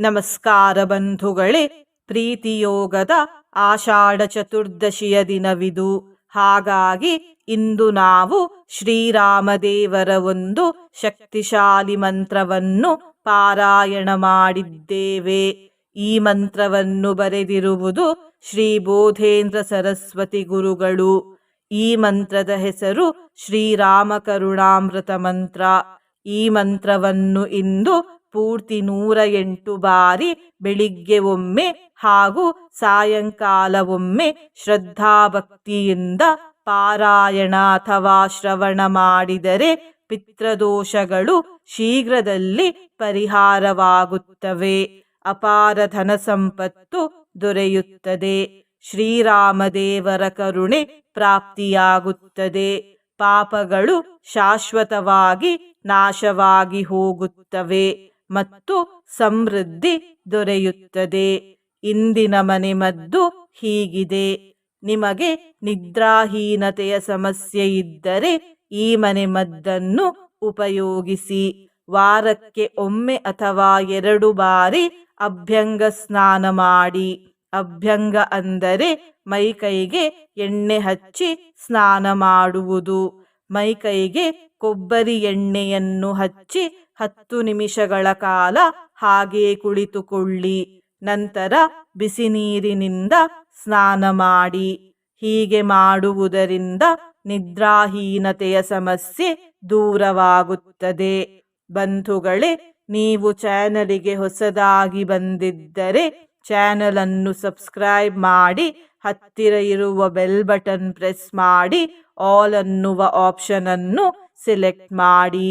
ನಮಸ್ಕಾರ ಬಂಧುಗಳೇ, ಪ್ರೀತಿಯೋಗದ ಆಷಾಢ ಚತುರ್ದಶಿಯ ದಿನವಿದು ಹಾಗಾಗಿ ಇಂದು ನಾವು ಶ್ರೀರಾಮದೇವರ ಒಂದು ಶಕ್ತಿಶಾಲಿ ಮಂತ್ರವನ್ನು ಪಾರಾಯಣ ಮಾಡಿದ್ದೇವೆ. ಈ ಮಂತ್ರವನ್ನು ಬರೆದಿರುವುದು ಶ್ರೀ ಬೋಧೇಂದ್ರ ಸರಸ್ವತಿ ಗುರುಗಳು. ಈ ಮಂತ್ರದ ಹೆಸರು ಶ್ರೀರಾಮ ಕರುಣಾಮೃತ ಮಂತ್ರ. ಈ ಮಂತ್ರವನ್ನು ಇಂದು ಪೂರ್ತಿ ನೂರ ಎಂಟು ಬಾರಿ ಬೆಳಿಗ್ಗೆ ಒಮ್ಮೆ ಹಾಗೂ ಸಾಯಂಕಾಲ ಒಮ್ಮೆ ಶ್ರದ್ಧಾಭಕ್ತಿಯಿಂದ ಪಾರಾಯಣ ಅಥವಾ ಶ್ರವಣ ಮಾಡಿದರೆ ಪಿತೃದೋಷಗಳು ಶೀಘ್ರದಲ್ಲಿ ಪರಿಹಾರವಾಗುತ್ತವೆ. ಅಪಾರ ಧನ ಸಂಪತ್ತು ದೊರೆಯುತ್ತದೆ. ಶ್ರೀರಾಮದೇವರ ಕರುಣೆ ಪ್ರಾಪ್ತಿಯಾಗುತ್ತದೆ. ಪಾಪಗಳು ಶಾಶ್ವತವಾಗಿ ನಾಶವಾಗಿ ಹೋಗುತ್ತವೆ. ಮತ್ತು ಸಮೃದ್ಧಿ ದೊರೆಯುತ್ತದೆ. ಇಂದಿನ ಮನೆಮದ್ದು ಹೀಗಿದೆ. ನಿಮಗೆ ನಿದ್ರಾಹೀನತೆಯ ಸಮಸ್ಯೆ ಇದ್ದರೆ ಈ ಮನೆಮದ್ದನ್ನು ಉಪಯೋಗಿಸಿ. ವಾರಕ್ಕೆ ಒಮ್ಮೆ ಅಥವಾ ಎರಡು ಬಾರಿ ಅಭ್ಯಂಗ ಸ್ನಾನ ಮಾಡಿ. ಅಭ್ಯಂಗ ಅಂದರೆ ಮೈಕೈಗೆ ಎಣ್ಣೆ ಹಚ್ಚಿ ಸ್ನಾನ ಮಾಡುವುದು. ಮೈಕೈಗೆ ಕೊಬ್ಬರಿ ಎಣ್ಣೆಯನ್ನು ಹಚ್ಚಿ ಹತ್ತು ನಿಮಿಷಗಳ ಕಾಲ ಹಾಗೇ ಕುಳಿತುಕೊಳ್ಳಿ. ನಂತರ ಬಿಸಿ ನೀರಿನಿಂದ ಸ್ನಾನ ಮಾಡಿ. ಹೀಗೆ ಮಾಡುವುದರಿಂದ ನಿದ್ರಾಹೀನತೆಯ ಸಮಸ್ಯೆ ದೂರವಾಗುತ್ತದೆ. ಬಂಧುಗಳೇ, ನೀವು ಚಾನಲಿಗೆ ಹೊಸದಾಗಿ ಬಂದಿದ್ದರೆ ಚಾನಲ್ ಅನ್ನು ಸಬ್ಸ್ಕ್ರೈಬ್ ಮಾಡಿ, ಹತ್ತಿರ ಇರುವ ಬೆಲ್ ಬಟನ್ ಪ್ರೆಸ್ ಮಾಡಿ, ಆಲ್ ಅನ್ನುವ ಆಪ್ಷನ್ ಅನ್ನು ಸೆಲೆಕ್ಟ್ ಮಾಡಿ.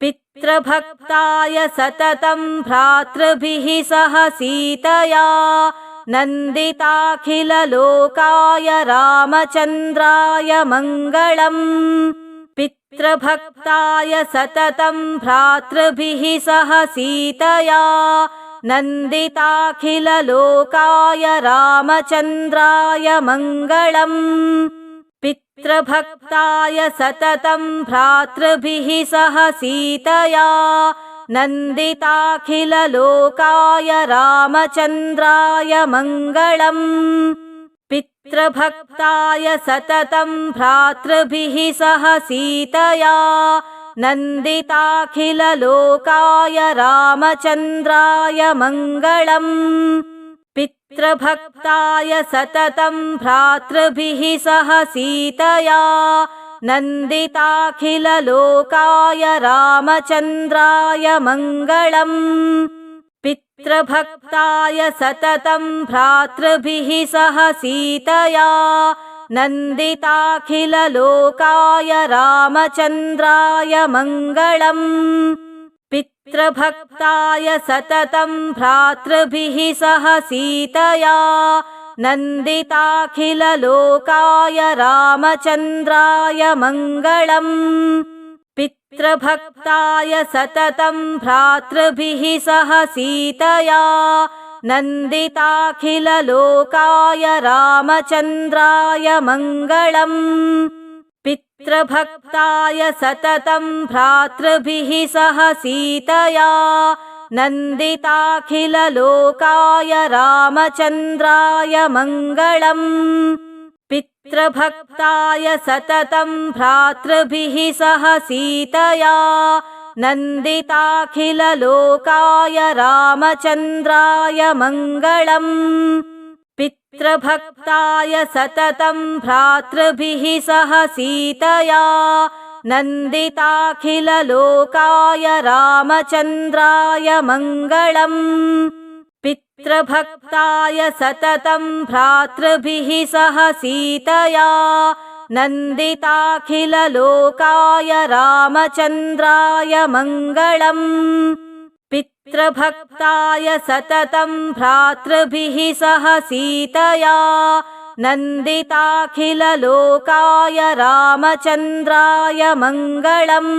पितृभक्ताय सततं भ्रातृभिः सह सीतया नन्दिताखिललोकाय रामचन्द्राय मङ्गलम्। पितृभक्ताय सततं भ्रातृभिः सह सीतया नन्दिताखिललोकाय रामचन्द्राय मङ्गलम् पितृभक्ताय सततं भ्रातृभिः सह सीतया नन्दिताखिललोकाय रामचन्द्राय मङ्गलम्। पितृभक्ताय सततं भ्रातृभिः सह सीतया नन्दिताखिललोकाय रामचन्द्राय मङ्गलम् पितृभक्ताय सततं भ्रातृभिः सह सीतया नन्दिताखिललोकाय रामचन्द्राय मङ्गलम्। पितृभक्ताय सततं भ्रातृभिः सह सीतया नन्दिताखिललोकाय रामचन्द्राय मङ्गलम् पितृभक्ताय सततं भ्रातृभिः सह सीतया नन्दिताखिललोकाय रामचन्द्राय मङ्गलम्। पितृभक्ताय सततं भ्रातृभिः सह सीतया नन्दिताखिललोकाय रामचन्द्राय मङ्गलम् पितृभक्ताय सततं भ्रातृभिः सह सीतया नन्दिताखिललोकाय रामचन्द्राय मङ्गलम्। पितृभक्ताय सततं भ्रातृभिः सह सीतया नन्दिताखिललोकाय रामचन्द्राय मङ्गलम् पितृभक्ताय सततं भ्रातृभिः सह सीतया नन्दिताखिललोकाय रामचन्द्राय मङ्गलम्। पितृभक्ताय सततं भ्रातृभिः सह सीतया नन्दिताखिललोकाय रामचन्द्राय मङ्गलम् पितृभक्ताय सततं भ्रातृभिः सह सीतया नन्दिताखिललोकाय रामचन्द्राय मङ्गलम्।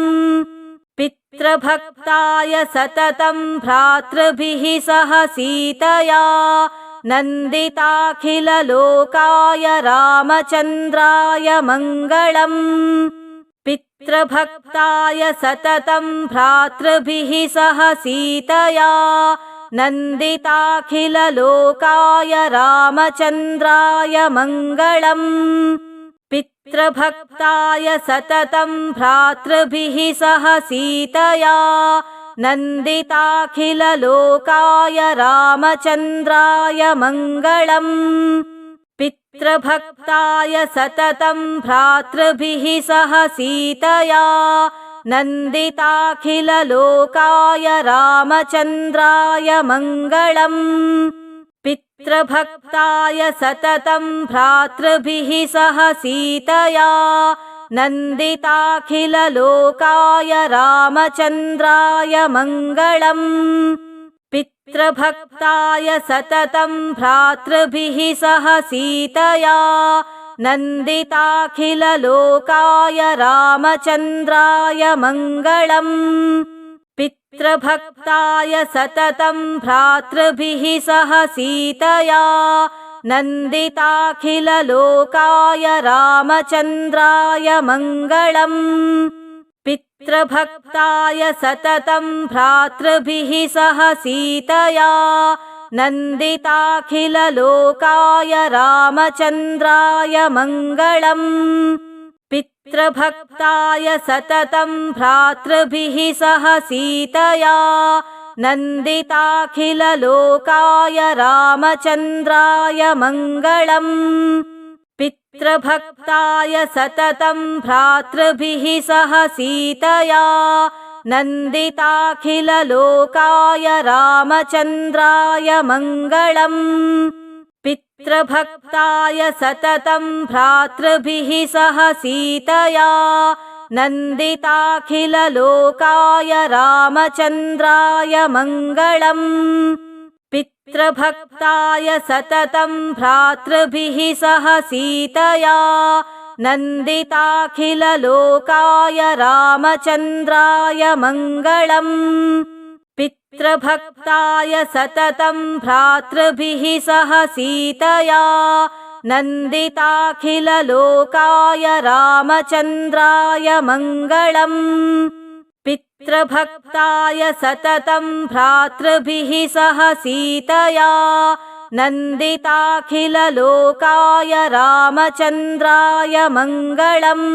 पितृभक्ताय सततं भ्रातृभिः सह सीतया नन्दिताखिललोकाय रामचन्द्राय मङ्गलम् पितृभक्ताय सततं भ्रातृभिः सह सीतया नन्दिताखिललोकाय रामचन्द्राय मङ्गलम्। पितृभक्ताय सततं भ्रातृभिः सह सीतया नन्दिताखिललोकाय रामचन्द्राय मङ्गलम् पितृभक्ताय सततं भ्रातृभिः सह सीतया नन्दिताखिललोकाय रामचन्द्राय मङ्गलम्। पितृभक्ताय सततं भ्रातृभिः सह सीतया नन्दिताखिललोकाय रामचन्द्राय मङ्गलम् पितृभक्ताय सततं भ्रातृभिः सह सीतया नन्दिताखिललोकाय रामचन्द्राय मङ्गलम्। पितृभक्ताय सततं भ्रातृभिः सह सीतया नन्दिताखिललोकाय रामचन्द्राय मङ्गलम् पितृभक्ताय सततं भ्रातृभिः सह सीतया नन्दिताखिललोकाय रामचन्द्राय मङ्गलम्। पितृभक्ताय सततं भ्रातृभिः सह सीतया नन्दिताखिललोकाय रामचन्द्राय मङ्गलम् पितृभक्ताय सततं भ्रातृभिः सह सीतया नन्दिताखिललोकाय रामचन्द्राय मङ्गलम्। पितृभक्ताय सततं भ्रातृभिः सह सीतया नन्दिताखिललोकाय रामचन्द्राय मङ्गलम् पितृभक्ताय सततं भ्रातृभिः सह सीतया नन्दिताखिललोकाय रामचन्द्राय मङ्गलम्। पितृभक्ताय सततं भ्रातृभिः सह सीतया नन्दिताखिललोकाय रामचन्द्राय मङ्गलम् पितृभक्ताय सततं भ्रातृभिः सह सीतया नन्दिताखिललोकाय रामचन्द्राय मङ्गलम्।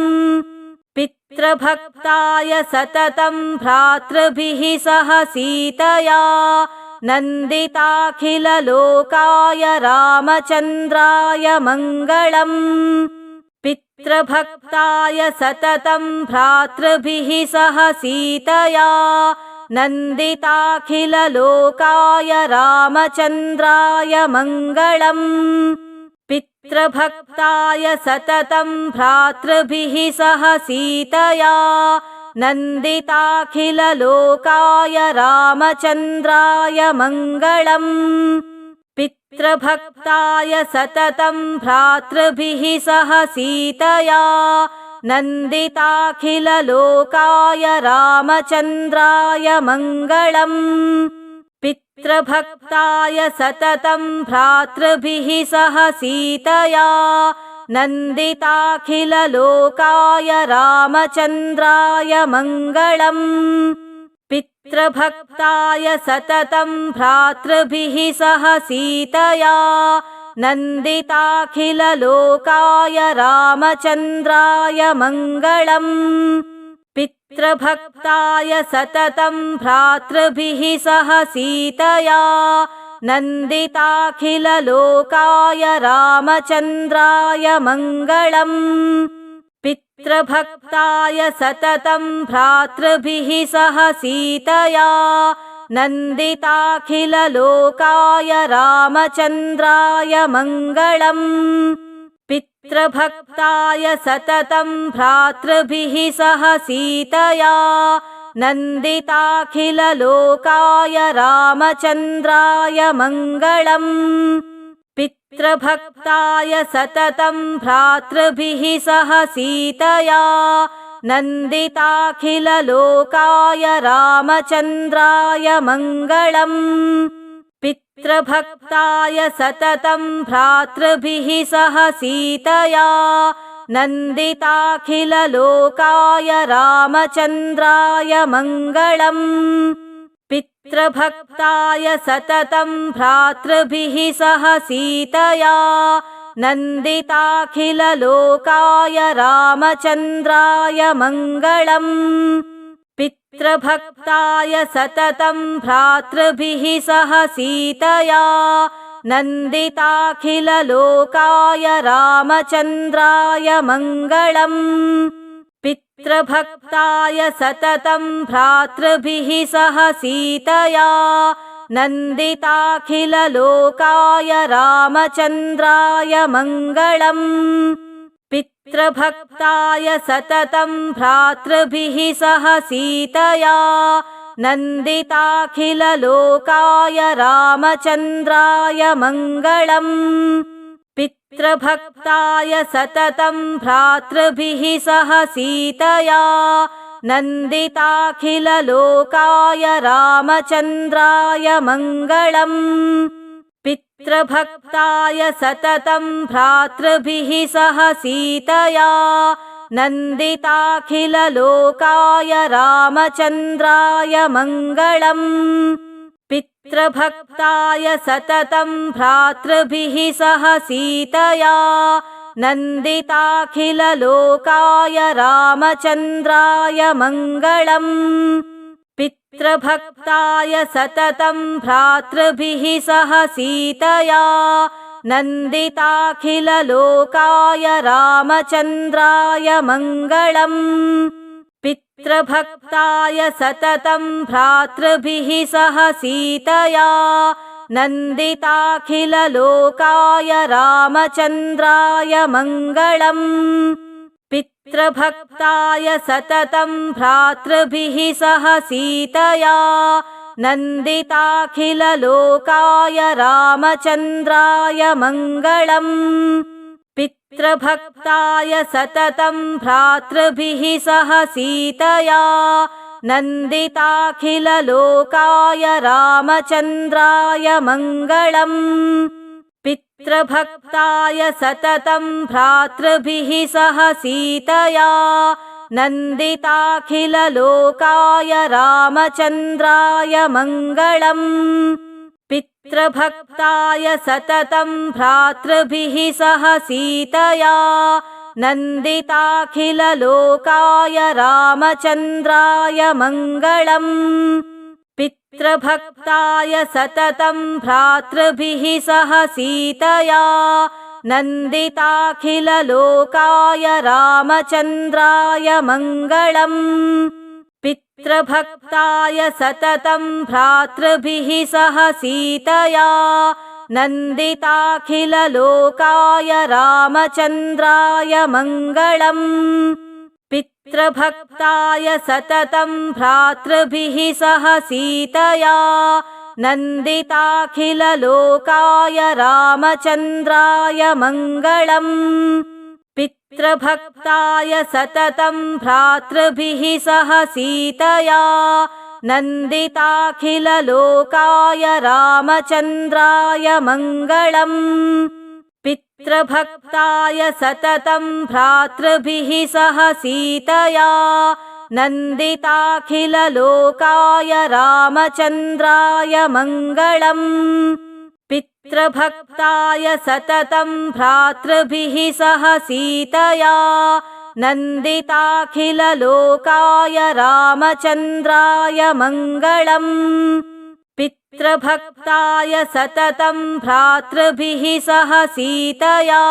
पितृभक्ताय सततं भ्रातृभिः सह सीतया नन्दिताखिललोकाय रामचन्द्राय मङ्गलम् पितृभक्ताय सततं भ्रातृभिः सह सीतया। नन्दिताखिललोकाय रामचन्द्राय मङ्गलम्। पितृभक्ताय सततं भ्रातृभिः सह सीतया। नन्दिताखिललोकाय रामचन्द्राय मङ्गलम् पितृभक्ताय सततं भ्रातृभिः सह सीतया नन्दिताखिललोकाय रामचन्द्राय मङ्गलम्। पितृभक्ताय सततं भ्रातृभिः सह सीतया नन्दिताखिललोकाय रामचन्द्राय मङ्गलम् पितृभक्ताय सततं भ्रातृभिः सह सीतया नन्दिताखिललोकाय रामचन्द्राय मङ्गलम्। पितृभक्ताय सततं भ्रातृभिः सह सीतया नन्दिताखिललोकाय रामचन्द्राय मङ्गलम् पितृभक्ताय सततं भ्रातृभिः सह सीतया नन्दिताखिललोकाय रामचन्द्राय मङ्गलम्। पितृभक्ताय सततं भ्रातृभिः सह सीतया नन्दिताखिललोकाय रामचन्द्राय मङ्गलम् पितृभक्ताय सततं भ्रातृभिः सह सीतया नन्दिताखिललोकाय रामचन्द्राय मङ्गलम्। पितृभक्ताय सततं भ्रातृभिः सह सीतया नन्दिताखिललोकाय रामचन्द्राय मङ्गलम् पितृभक्ताय सततं भ्रातृभिः सह सीतया नन्दिताखिललोकाय रामचन्द्राय मङ्गलम्। पितृभक्ताय सततं भ्रातृभिः सह सीतया नन्दिताखिललोकाय रामचन्द्राय मङ्गलम् पितृभक्ताय सततं भ्रातृभिः सह सीतया नन्दिताखिललोकाय रामचन्द्राय मङ्गलम्। पितृभक्ताय सततं भ्रातृभिः सह सीतया नन्दिताखिललोकाय रामचन्द्राय मङ्गलम् पितृभक्ताय सततं भ्रातृभिः सह सीतया नन्दिताखिललोकाय रामचन्द्राय मङ्गलम्। पितृभक्ताय सततं भ्रातृभिः सह सीतया नन्दिताखिललोकाय रामचन्द्राय मङ्गलम् पितृभक्ताय सततं भ्रातृभिः सह सीतया नन्दिताखिललोकाय रामचन्द्राय मङ्गलम्। पितृभक्ताय सततं भ्रातृभिः सह सीतया नन्दिताखिललोकाय रामचन्द्राय मङ्गलम् पितृभक्ताय सततं भ्रातृभिः सह सीतया नन्दिताखिललोकाय रामचन्द्राय मङ्गलम्। पितृभक्ताय सततं भ्रातृभिः सह सीतया नन्दिताखिललोकाय रामचन्द्राय मङ्गलम् पितृभक्ताय सततं भ्रातृभिः सह सीतया नन्दिताखिललोकाय रामचन्द्राय मङ्गलम्। पितृभक्ताय सततं भ्रातृभिः सह सीतया नन्दिताखिललोकाय रामचन्द्राय मङ्गलम् पितृभक्ताय सततं भ्रातृभिः सह सीतया नन्दिताखिललोकाय रामचन्द्राय मङ्गलम्। पितृभक्ताय सततं भ्रातृभिः सह सीतया नन्दिताखिललोकाय रामचन्द्राय मङ्गलम् पितृभक्ताय सततं भ्रातृभिः सह सीतया नन्दिताखिललोकाय रामचन्द्राय मङ्गलम्। पितृभक्ताय सततं भ्रातृभिः सह सीतया नन्दिताखिललोकाय रामचन्द्राय मङ्गलम् पितृभक्ताय सततं भ्रातृभिः सह सीतया नन्दिताखिललोकाय रामचन्द्राय मङ्गलम्। पितृभक्ताय सततं भ्रातृभिः सह सीतया नन्दिताखिललोकाय रामचन्द्राय मङ्गलम् पितृभक्ताय सततं भ्रातृभिः सह सीतया नन्दिताखिललोकाय रामचन्द्राय मङ्गलम्। पितृभक्ताय सततं भ्रातृभिः सह सीतया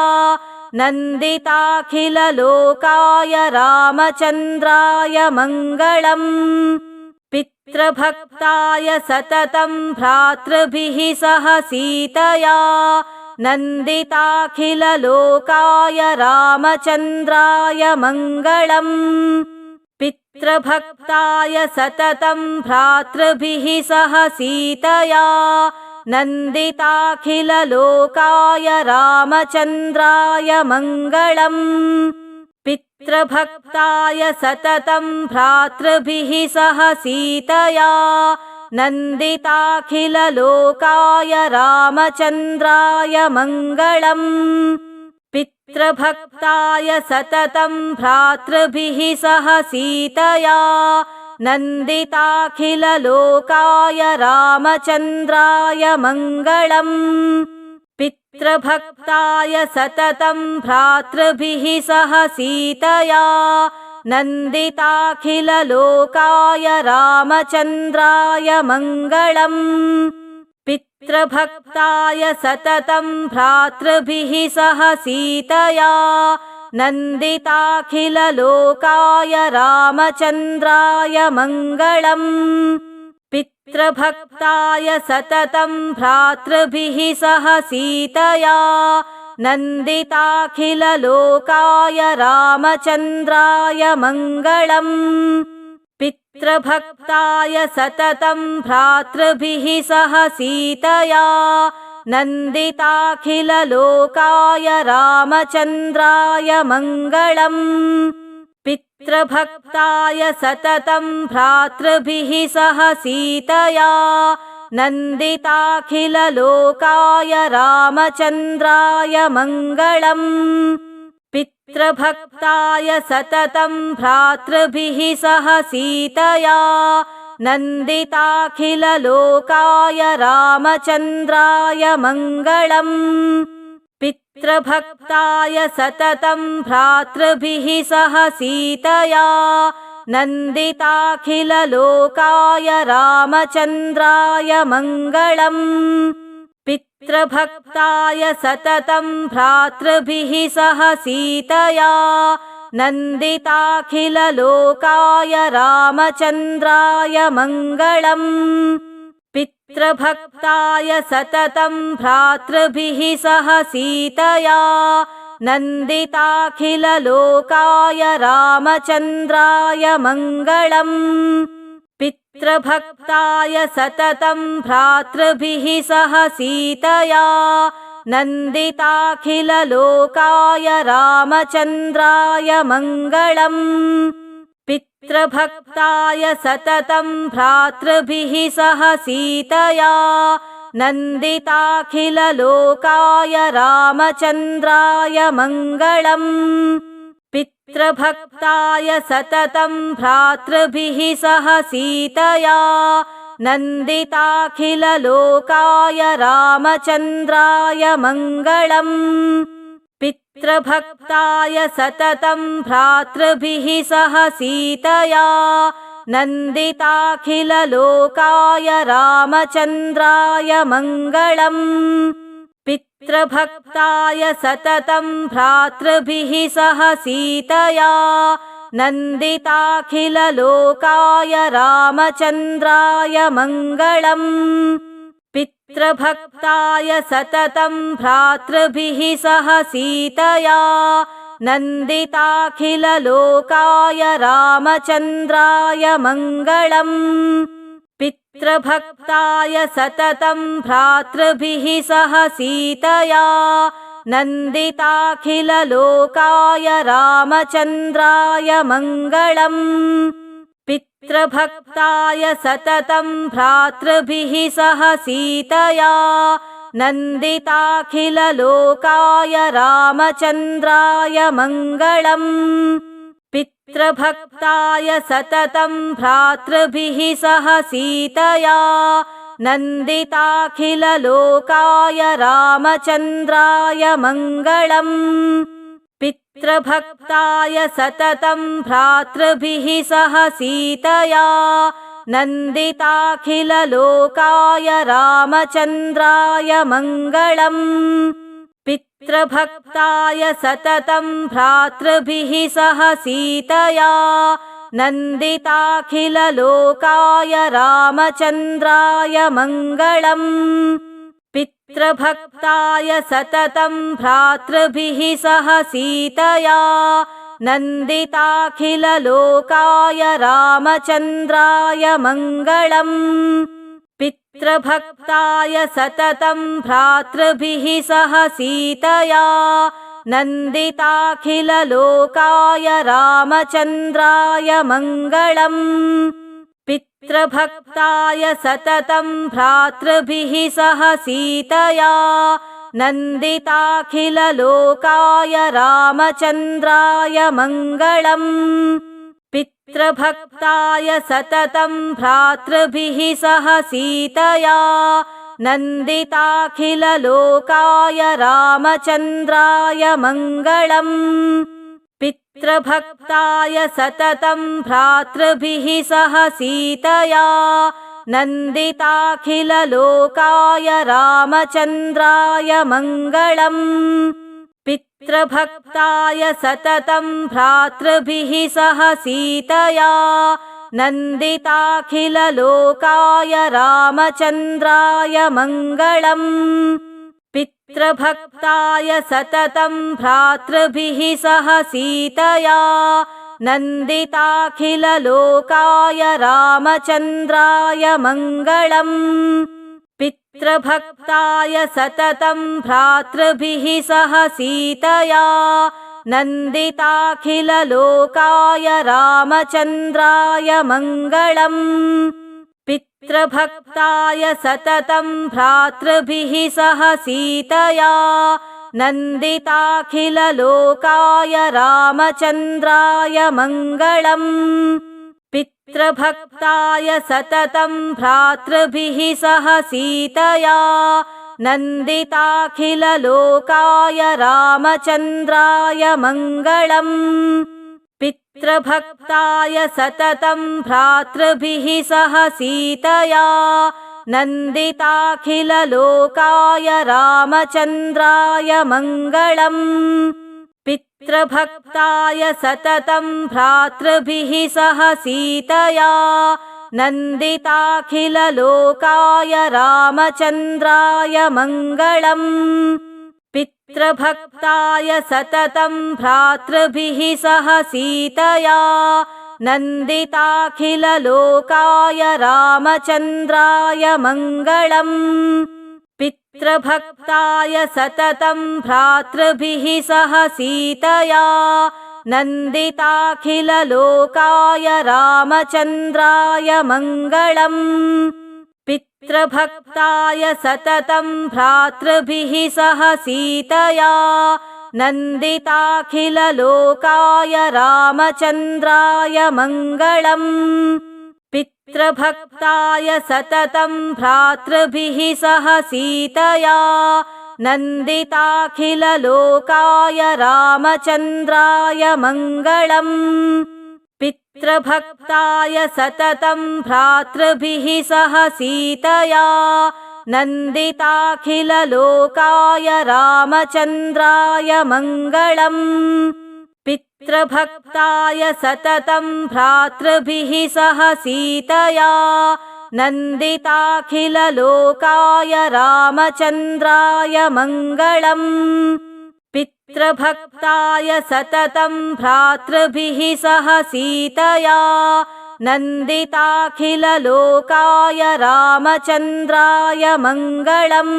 नन्दिताखिललोकाय रामचन्द्राय मङ्गलम् पितृभक्ताय सततं भ्रातृभिः सह सीतया नन्दिताखिललोकाय रामचन्द्राय मङ्गलम्। पितृभक्ताय सततं भ्रातृभिः सह सीतया नन्दिताखिललोकाय रामचन्द्राय मङ्गलम् पितृभक्ताय सततं भ्रातृभिः सह सीतया नन्दिताखिललोकाय रामचन्द्राय मङ्गलम्। पितृभक्ताय सततं भ्रातृभिः सह सीतया नन्दिताखिललोकाय रामचन्द्राय मङ्गलम् पितृभक्ताय सततं भ्रातृभिः सह सीतया नन्दिताखिललोकाय रामचन्द्राय मङ्गलम्। पितृभक्ताय सततं भ्रातृभिः सह सीतया नन्दिताखिललोकाय रामचन्द्राय मङ्गलम् पितृभक्ताय सततं भ्रातृभिः सह सीतया नन्दिताखिललोकाय रामचन्द्राय मङ्गलम्। पितृभक्ताय सततं भ्रातृभिः सह सीतया नन्दिताखिललोकाय रामचन्द्राय मङ्गलम् पितृभक्ताय सततं भ्रातृभिः सह सीतया नन्दिताखिललोकाय रामचन्द्राय मङ्गलम्। पितृभक्ताय सततं भ्रातृभिः सह सीतया नन्दिताखिललोकाय रामचन्द्राय मङ्गलम् पितृभक्ताय सततं भ्रातृभिः सह सीतया नन्दिताखिललोकाय रामचन्द्राय मङ्गलम्। पितृभक्ताय सततं भ्रातृभिः सह सीतया नन्दिताखिललोकाय रामचन्द्राय मङ्गलम् पितृभक्ताय सततं भ्रातृभिः सह सीतया नन्दिताखिललोकाय रामचन्द्राय मङ्गलम्। पितृभक्ताय सततं भ्रातृभिः सह सीतया नन्दिताखिललोकाय रामचन्द्राय मङ्गलम् पितृभक्ताय सततं भ्रातृभिः सह सीतया नन्दिताखिललोकाय रामचन्द्राय मङ्गलम्। पितृभक्ताय सततं भ्रातृभिः सह सीतया नन्दिताखिललोकाय रामचन्द्राय मङ्गलम् पितृभक्ताय सततं भ्रातृभिः सह सीतया नन्दिताखिललोकाय रामचन्द्राय मङ्गलम्। पितृभक्ताय सततं भ्रातृभिः सह सीतया नन्दिताखिललोकाय रामचन्द्राय मङ्गलम् पितृभक्ताय सततं भ्रातृभिः सह सीतया नन्दिताखिललोकाय रामचन्द्राय मङ्गलम्। पितृभक्ताय सततं भ्रातृभिः सह सीतया नन्दिताखिललोकाय रामचन्द्राय मङ्गलम् पितृभक्ताय सततं भ्रातृभिः सह सीतया नन्दिताखिललोकाय रामचन्द्राय मङ्गलम्। पितृभक्ताय सततं भ्रातृभिः सह सीतया नन्दिताखिललोकाय रामचन्द्राय मङ्गलम् पितृभक्ताय सततं भ्रातृभिः सह सीतया नन्दिताखिललोकाय रामचन्द्राय मङ्गलम्। पितृभक्ताय सततं भ्रातृभिः सह सीतया नन्दिताखिललोकाय रामचन्द्राय मङ्गलम् पितृभक्ताय सततं भ्रातृभिः सह सीतया नन्दिताखिललोकाय रामचन्द्राय मङ्गलम्। पितृभक्ताय सततं भ्रातृभिः सह सीतया नन्दिताखिललोकाय रामचन्द्राय मङ्गलम् पितृभक्ताय सततं भ्रातृभिः सह सीतया नन्दिताखिललोकाय रामचन्द्राय मङ्गलम्। पितृभक्ताय सततं भ्रातृभिः सह सीतया नन्दिताखिललोकाय रामचन्द्राय मङ्गलम् पितृभक्ताय सततं भ्रातृभिः सह सीतया नन्दिताखिललोकाय रामचन्द्राय मङ्गलम्। पितृभक्ताय सततं भ्रातृभिः सह सीतया नन्दिताखिललोकाय रामचन्द्राय मङ्गलम् पितृभक्ताय सततं भ्रातृभिः सह सीतया। नन्दिताखिललोकाय रामचन्द्राय मङ्गलम्। पितृभक्ताय सततं भ्रातृभिः सह सीतया। नन्दिताखिललोकाय रामचन्द्राय मङ्गलम् पितृभक्ताय सततं भ्रातृभिः सह सीतया नन्दिताखिललोकाय रामचन्द्राय मङ्गलम्। पितृभक्ताय सततं भ्रातृभिः सह सीतया नन्दिताखिललोकाय रामचन्द्राय मङ्गलम् पितृभक्ताय सततं भ्रातृभिः सह सीतया नन्दिताखिललोकाय रामचन्द्राय मङ्गलम्। पितृभक्ताय सततं भ्रातृभिः सह सीतया नन्दिताखिललोकाय रामचन्द्राय मङ्गलम् पितृभक्ताय सततं भ्रातृभिः सह सीतया नन्दिताखिललोकाय रामचन्द्राय मङ्गलम् पितृभक्ताय सततं भ्रातृभिः सह सीतया नन्दिताखिललोकाय रामचन्द्राय मङ्गलम् पितृभक्ताय सततं भ्रातृभिः सह सीतया नन्दिताखिललोकाय रामचन्द्राय मङ्गलम्। पितृभक्ताय सततं भ्रातृभिः सह सीतया नन्दिताखिललोकाय रामचन्द्राय मङ्गलम् पितृभक्ताय सततं भ्रातृभिः सह सीतया नन्दिताखिललोकाय रामचन्द्राय मङ्गलम् पितृभक्ताय सततं भ्रातृभिः सह सीतया नन्दिताखिललोकाय रामचन्द्राय मङ्गलम् पितृभक्ताय सततं भ्रातृभिः सह सीतया नन्दिताखिललोकाय रामचन्द्राय मङ्गलम्।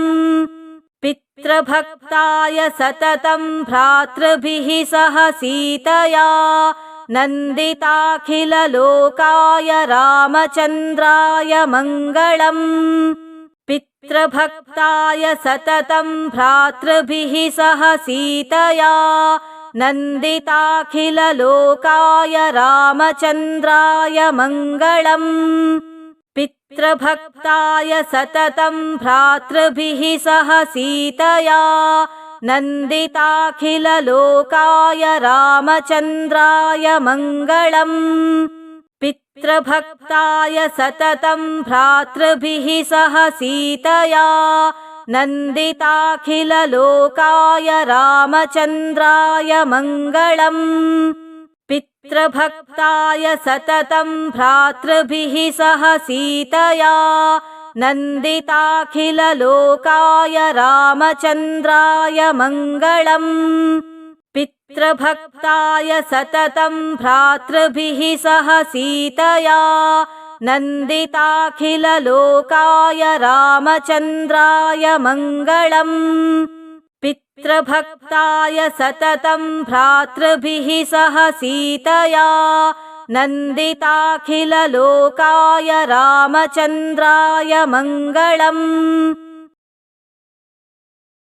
पितृभक्ताय सततं भ्रातृभिः सह सीतया नन्दिताखिललोकाय रामचन्द्राय मङ्गलम् पितृभक्ताय सततं भ्रातृभिः सह सीतया नन्दिताखिललोकाय रामचन्द्राय मङ्गलम्। पितृभक्ताय सततं भ्रातृभिः सह सीतया नन्दिताखिललोकाय रामचन्द्राय मङ्गलम् पितृभक्ताय सततं भ्रातृभिः सह सीतया नन्दिताखिललोकाय रामचन्द्राय मङ्गलम् पितृभक्ताय सततं भ्रातृभिः सह सीतया नन्दिताखिललोकाय रामचन्द्राय मङ्गलम् पितृभक्ताय सततं भ्रातृभिः सह सीतया नन्दिताखिललोकाय रामचन्द्राय मङ्गलम्। पितृभक्ताय सततं भ्रातृभिः सह सीतया नन्दिताखिललोकाय रामचन्द्राय मङ्गलम्